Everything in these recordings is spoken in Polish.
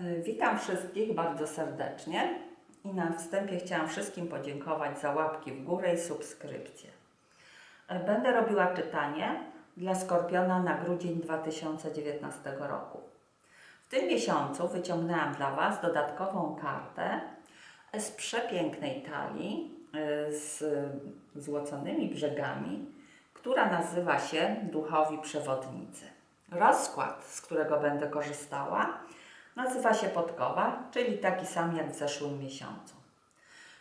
Y, Witam wszystkich bardzo serdecznie i na wstępie chciałam wszystkim podziękować za łapki w górę i subskrypcję. Y, Będę robiła czytanie dla Skorpiona na grudzień 2019 roku. W tym miesiącu wyciągnęłam dla Was dodatkową kartę z przepięknej talii z złoconymi brzegami, która nazywa się Duchowi Przewodnicy. Rozkład, z którego będę korzystała, nazywa się Podkowa, czyli taki sam jak w zeszłym miesiącu.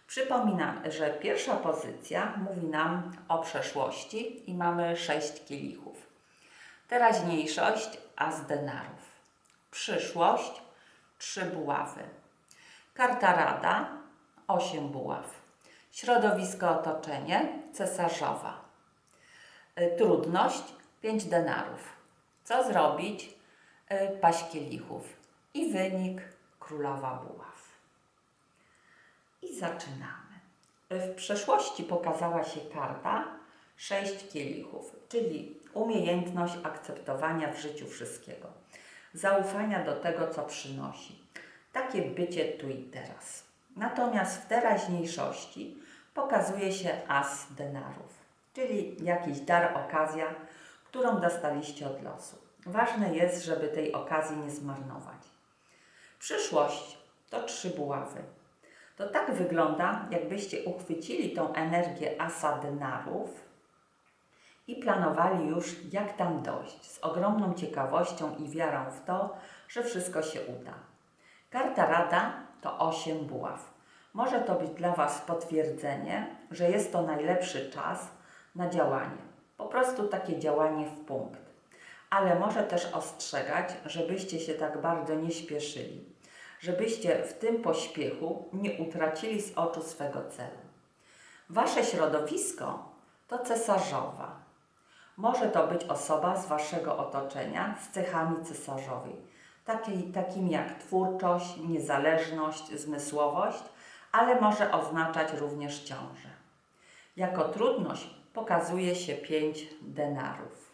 Przypominam, że pierwsza pozycja mówi nam o przeszłości i mamy sześć kielichów. Teraźniejszość as denarów. Przyszłość trzy buławy. Karta rada osiem buław. Środowisko otoczenie cesarzowa. Y, Trudność 5 denarów. Co zrobić? Y, Paść kielichów. I wynik królowa buław. I zaczynamy. W przeszłości pokazała się karta 6 kielichów, czyli umiejętność akceptowania w życiu wszystkiego, zaufania do tego, co przynosi. Takie bycie tu i teraz. Natomiast w teraźniejszości pokazuje się as denarów, czyli jakiś dar, okazja, którą dostaliście od losu. Ważne jest, żeby tej okazji nie zmarnować. Przyszłość to trzy buławy. To tak wygląda, jakbyście uchwycili tą energię asa denarów i planowali już, jak tam dojść, z ogromną ciekawością i wiarą w to, że wszystko się uda. Karta rada to 8 buław. Może to być dla Was potwierdzenie, że jest to najlepszy czas na działanie. Po prostu takie działanie w punkt. Ale może też ostrzegać, żebyście się tak bardzo nie śpieszyli, żebyście w tym pośpiechu nie utracili z oczu swego celu. Wasze środowisko to cesarzowa. Może to być osoba z waszego otoczenia z cechami cesarzowej, takiej, takimi jak twórczość, niezależność, zmysłowość, ale może oznaczać również ciążę. Jako trudność pokazuje się pięć denarów.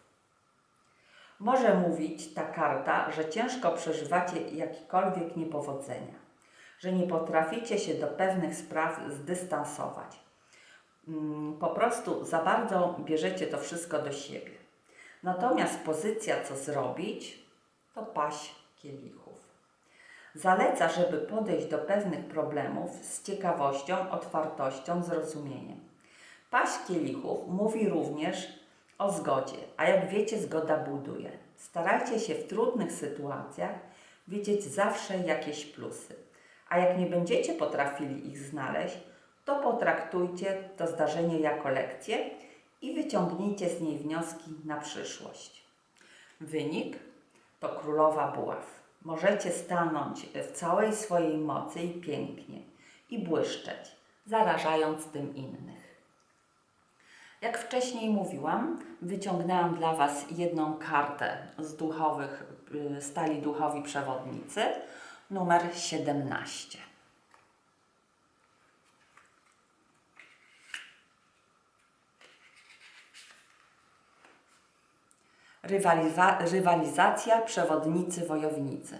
Może mówić ta karta, że ciężko przeżywacie jakiekolwiek niepowodzenia, że nie potraficie się do pewnych spraw zdystansować. Mm, Po prostu za bardzo bierzecie to wszystko do siebie. Natomiast pozycja, co zrobić, to paść kielichów. Zaleca, żeby podejść do pewnych problemów z ciekawością, otwartością, zrozumieniem. Paść kielichów mówi również o zgodzie, a jak wiecie, zgoda buduje. Starajcie się w trudnych sytuacjach widzieć zawsze jakieś plusy, a jak nie będziecie potrafili ich znaleźć, to potraktujcie to zdarzenie jako lekcję i wyciągnijcie z niej wnioski na przyszłość. Wynik to królowa buław. Możecie stanąć w całej swojej mocy i pięknie i błyszczeć, zarażając tym innych. Jak wcześniej mówiłam, wyciągnęłam dla Was jedną kartę z duchowych, y, stali duchowi przewodnicy, numer 17. Rywaliza- rywalizacja przewodnicy wojownicy.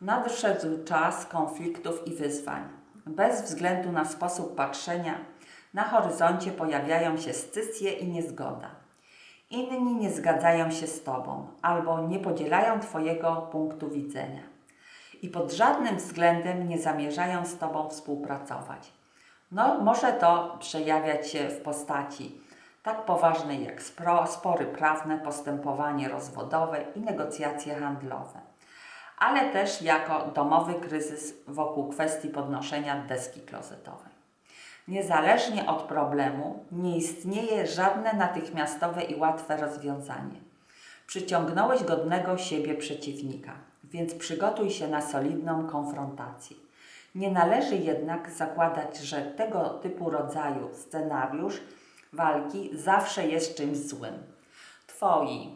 Nadszedł czas konfliktów i wyzwań. Bez względu na sposób patrzenia, na horyzoncie pojawiają się scysje i niezgoda. Inni nie zgadzają się z Tobą albo nie podzielają Twojego punktu widzenia i pod żadnym względem nie zamierzają z Tobą współpracować. No, może to przejawiać się w postaci tak poważnej jak spory prawne, postępowanie rozwodowe i negocjacje handlowe, ale też jako domowy kryzys wokół kwestii podnoszenia deski klozetowej. Niezależnie od problemu, nie istnieje żadne natychmiastowe i łatwe rozwiązanie. Przyciągnąłeś godnego siebie przeciwnika, więc przygotuj się na solidną konfrontację. Nie należy jednak zakładać, że tego typu rodzaju scenariusz walki zawsze jest czymś złym. Twoi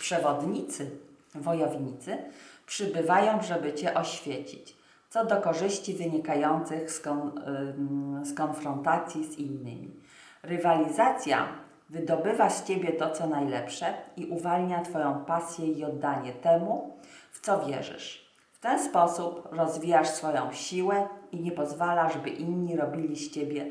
przewodnicy, wojownicy przybywają, żeby Cię oświecić, co do korzyści wynikających z, kon, z konfrontacji z innymi. Rywalizacja wydobywa z Ciebie to, co najlepsze i uwalnia Twoją pasję i oddanie temu, w co wierzysz. W ten sposób rozwijasz swoją siłę i nie pozwalasz, by inni robili z ciebie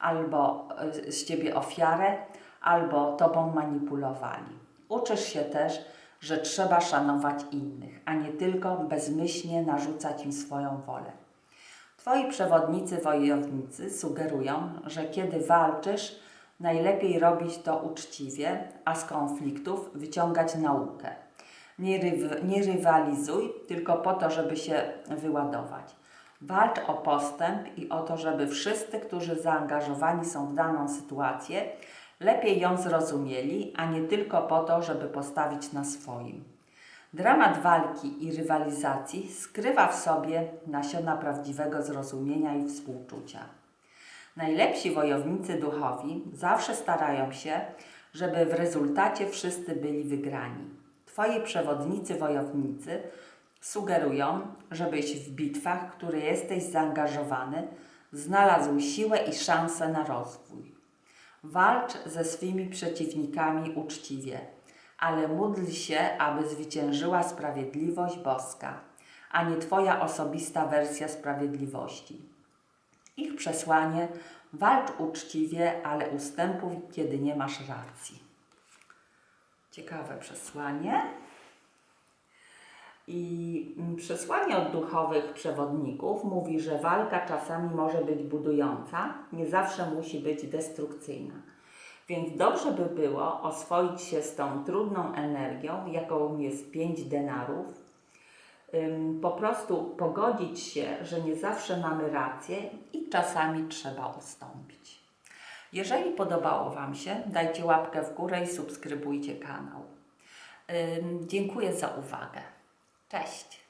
albo e, z ciebie ofiarę, albo tobą manipulowali. Uczysz się też, że trzeba szanować innych, a nie tylko bezmyślnie narzucać im swoją wolę. Twoi przewodnicy wojownicy sugerują, że kiedy walczysz, najlepiej robić to uczciwie, a z konfliktów wyciągać naukę. Nie, ryw, nie rywalizuj tylko po to, żeby się wyładować. Walcz o postęp i o to, żeby wszyscy, którzy zaangażowani są w daną sytuację, lepiej ją zrozumieli, a nie tylko po to, żeby postawić na swoim. Dramat walki i rywalizacji skrywa w sobie nasiona prawdziwego zrozumienia i współczucia. Najlepsi wojownicy duchowi zawsze starają się, żeby w rezultacie wszyscy byli wygrani. Twoi przewodnicy wojownicy sugerują, żebyś w bitwach, w które jesteś zaangażowany, znalazł siłę i szansę na rozwój. Walcz ze swymi przeciwnikami uczciwie, ale módl się, aby zwyciężyła sprawiedliwość boska, a nie Twoja osobista wersja sprawiedliwości. Ich przesłanie: walcz uczciwie, ale ustępuj, kiedy nie masz racji. Ciekawe przesłanie. I mm, przesłanie od duchowych przewodników mówi, że walka czasami może być budująca, nie zawsze musi być destrukcyjna. Więc dobrze by było oswoić się z tą trudną energią, jaką jest pięć denarów, ym, po prostu pogodzić się, że nie zawsze mamy rację i czasami trzeba ustąpić. Jeżeli podobało Wam się, dajcie łapkę w górę i subskrybujcie kanał. Dziękuję za uwagę. Cześć!